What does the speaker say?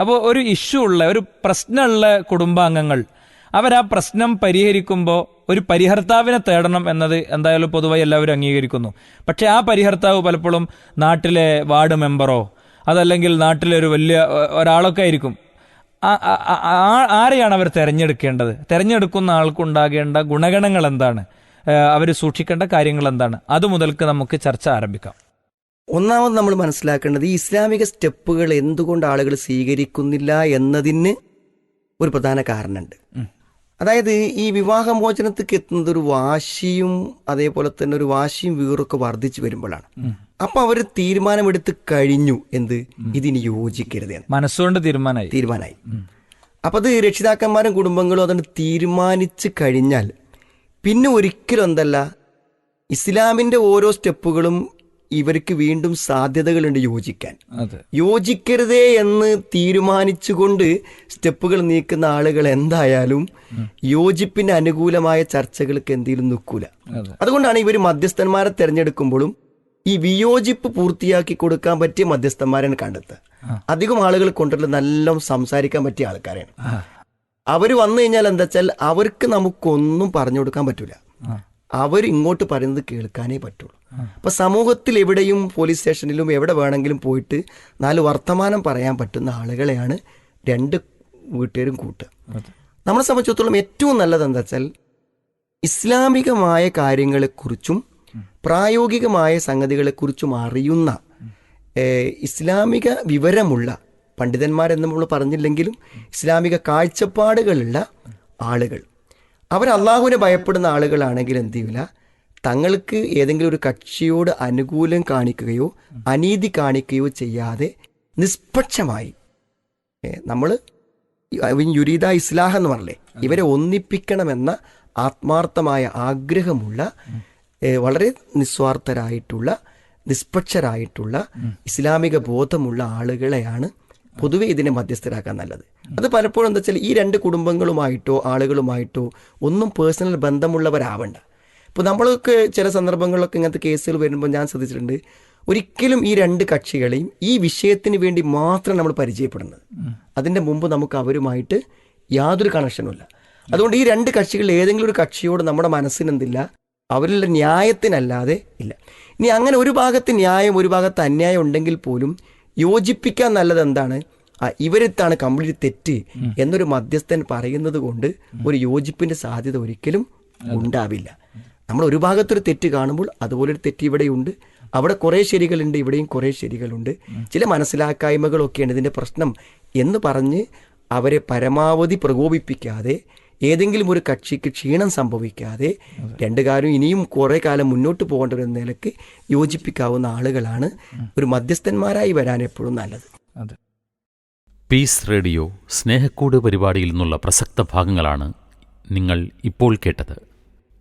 അപ്പോൾ ഒരു ഇഷ്യൂ ഉള്ള ഒരു പ്രശ്നമുള്ള കുടുംബാംഗങ്ങൾ അവരാ പ്രശ്നം പരിഹരിക്കുമ്പോൾ ഒരു പരിഹർത്താവിനെ തേടണം എന്നത് എന്തായാലും പൊതുവായി എല്ലാവരും അംഗീകരിക്കുന്നു. പക്ഷേ ആ പരിഹർത്താവ് പലപ്പോഴും നാട്ടിലെ വാർഡ് മെമ്പറോ അതല്ലെങ്കിൽ നാട്ടിലെ ഒരു വലിയ ഒരാളൊക്കെ ആയിരിക്കും. ആരെയാണ് അവർ തിരഞ്ഞെടുക്കേണ്ടത്? തിരഞ്ഞെടുക്കുന്ന ആൾക്കുണ്ടാകേണ്ട ഗുണഗണങ്ങൾ എന്താണ്? അവർ സൂക്ഷിക്കേണ്ട കാര്യങ്ങൾ എന്താണ്? അത് മുതൽക്ക് നമുക്ക് ചർച്ച ആരംഭിക്കാം. ഒന്നാമത് നമ്മൾ മനസ്സിലാക്കേണ്ടത് ഈ ഇസ്ലാമിക സ്റ്റെപ്പുകൾ എന്തുകൊണ്ട് ആളുകൾ സ്വീകരിക്കുന്നില്ല എന്നതിന് ഒരു പ്രധാന കാരണമുണ്ട്. അതായത് ഈ വിവാഹമോചനത്തിക്ക് എത്തുന്നത് ഒരു വാശിയും അതേപോലെ തന്നെ ഒരു വാശിയും വീറൊക്കെ വർദ്ധിച്ചു വരുമ്പോഴാണ്. അപ്പൊ അവർ തീരുമാനമെടുത്ത് കഴിഞ്ഞു എന്ത്? ഇതിന് യോജിക്കരുത് മനസ്സുകൊണ്ട് തീരുമാനമായി. തീരുമാനമായി. അപ്പൊ അത് രക്ഷിതാക്കന്മാരും കുടുംബങ്ങളും അതുകൊണ്ട് തീരുമാനിച്ചു കഴിഞ്ഞാൽ പിന്നെ ഒരിക്കലും എന്തല്ല? ഇസ്ലാമിന്റെ ഓരോ സ്റ്റെപ്പുകളും ഇവർക്ക് വീണ്ടും സാധ്യതകളുണ്ട് യോജിക്കാൻ. യോജിക്കരുതേ എന്ന് തീരുമാനിച്ചുകൊണ്ട് സ്റ്റെപ്പുകൾ നീക്കുന്ന ആളുകൾ എന്തായാലും യോജിപ്പിന് അനുകൂലമായ ചർച്ചകൾക്ക് എന്തെങ്കിലും നിൽക്കൂല. അതുകൊണ്ടാണ് ഇവർ മധ്യസ്ഥന്മാരെ തിരഞ്ഞെടുക്കുമ്പോഴും ഈ വിയോജിപ്പ് പൂർത്തിയാക്കി കൊടുക്കാൻ പറ്റിയ മധ്യസ്ഥന്മാരാണ് കണ്ടെത്തുക. അധികം ആളുകൾ കൊണ്ടുള്ള നല്ല സംസാരിക്കാൻ പറ്റിയ ആൾക്കാരാണ് അവർ വന്നു കഴിഞ്ഞാൽ എന്താ വെച്ചാൽ അവർക്ക് നമുക്കൊന്നും പറഞ്ഞു കൊടുക്കാൻ പറ്റൂല. അവർ ഇങ്ങോട്ട് പറയുന്നത് കേൾക്കാനേ പറ്റുള്ളൂ. അപ്പൊ സമൂഹത്തിൽ എവിടെയും പോലീസ് സ്റ്റേഷനിലും എവിടെ വേണമെങ്കിലും പോയിട്ട് നാല് വർത്തമാനം പറയാൻ പറ്റുന്ന ആളുകളെയാണ് രണ്ട് വീട്ടുകാരും കൂട്ടുക. നമ്മളെ സംബന്ധിച്ചിടത്തോളം ഏറ്റവും നല്ലത് എന്താ വെച്ചാൽ ഇസ്ലാമികമായ കാര്യങ്ങളെക്കുറിച്ചും പ്രായോഗികമായ സംഗതികളെക്കുറിച്ചും അറിയുന്ന ഇസ്ലാമിക വിവരമുള്ള പണ്ഡിതന്മാരെന്ന് നമ്മൾ പറഞ്ഞില്ലെങ്കിലും ഇസ്ലാമിക കാഴ്ചപ്പാടുകളുള്ള ആളുകൾ. അവർ അള്ളാഹുവിനെ ഭയപ്പെടുന്ന ആളുകളാണെങ്കിൽ എന്ത് ചെയ്യില്ല തങ്ങൾക്ക് ഏതെങ്കിലും ഒരു കക്ഷിയോട് അനുകൂലം കാണിക്കുകയോ അനീതി കാണിക്കുകയോ ചെയ്യാതെ നിഷ്പക്ഷമായി. നമ്മൾ യുരീദ ഇസ്ലാഹ് എന്ന് പറഞ്ഞില്ലേ? ഇവരെ ഒന്നിപ്പിക്കണമെന്ന ആത്മാർത്ഥമായ ആഗ്രഹമുള്ള വളരെ നിസ്വാർത്ഥരായിട്ടുള്ള നിഷ്പക്ഷരായിട്ടുള്ള ഇസ്ലാമിക ബോധമുള്ള ആളുകളെയാണ് പൊതുവെ ഇതിനെ മധ്യസ്ഥരാക്കാൻ നല്ലത്. അത് പലപ്പോഴും എന്താ വെച്ചാൽ ഈ രണ്ട് കുടുംബങ്ങളുമായിട്ടോ ആളുകളുമായിട്ടോ ഒന്നും പേഴ്സണൽ ബന്ധമുള്ളവരാവണ്ട. ഇപ്പോൾ നമ്മളൊക്കെ ചില സന്ദർഭങ്ങളിലൊക്കെ ഇങ്ങനത്തെ കേസുകൾ വരുമ്പോൾ ഞാൻ ശ്രദ്ധിച്ചിട്ടുണ്ട്. ഒരിക്കലും ഈ രണ്ട് കക്ഷികളെയും ഈ വിഷയത്തിന് വേണ്ടി മാത്രം നമ്മൾ പരിചയപ്പെടുന്നത്. അതിന്റെ മുമ്പ് നമുക്ക് അവരുമായിട്ട് യാതൊരു കണക്ഷനുമില്ല അതുകൊണ്ട് ഈ രണ്ട് കക്ഷികളിൽ ഏതെങ്കിലും ഒരു കക്ഷിയോട് നമ്മുടെ മനസ്സിനെന്തില്ല? അവരുടെ ന്യായത്തിനല്ലാതെ ഇല്ല. ഇനി അങ്ങനെ ഒരു ഭാഗത്ത് ന്യായം ഒരു ഭാഗത്ത് അന്യായം ഉണ്ടെങ്കിൽ പോലും യോജിപ്പിക്കാൻ നല്ലത് എന്താണ്? ആ ഇവരെത്താണ് കംപ്ലീറ്റ് തെറ്റ് എന്നൊരു മധ്യസ്ഥൻ പറയുന്നത് കൊണ്ട് ഒരു യോജിപ്പിന്റെ സാധ്യത ഒരിക്കലും ഉണ്ടാവില്ല. നമ്മൾ ഒരു ഭാഗത്തൊരു തെറ്റ് കാണുമ്പോൾ അതുപോലൊരു തെറ്റ് ഇവിടെയുണ്ട്. അവിടെ കുറേ ശരികളുണ്ട് ഇവിടെയും കുറേ ശരികളുണ്ട്. ചില മനസ്സിലാക്കായ്മകളൊക്കെയാണ് ഇതിന്റെ പ്രശ്നം എന്ന് പറഞ്ഞ് അവരെ പരമാവധി പ്രകോപിപ്പിക്കാതെ ഏതെങ്കിലും ഒരു കക്ഷിക്ക് ക്ഷീണം സംഭവിക്കാതെ രണ്ടു കാലം ഇനിയും കുറേ കാലം മുന്നോട്ട് പോകേണ്ട ഒരു നിലയ്ക്ക് യോജിപ്പിക്കാവുന്ന ആളുകളാണ് ഒരു മധ്യസ്ഥന്മാരായി വരാൻ എപ്പോഴും നല്ലത്. പീസ് റേഡിയോ സ്നേഹക്കൂട് പരിപാടിയിൽ നിന്നുള്ള പ്രസക്ത ഭാഗങ്ങളാണ് നിങ്ങൾ ഇപ്പോൾ കേട്ടത്.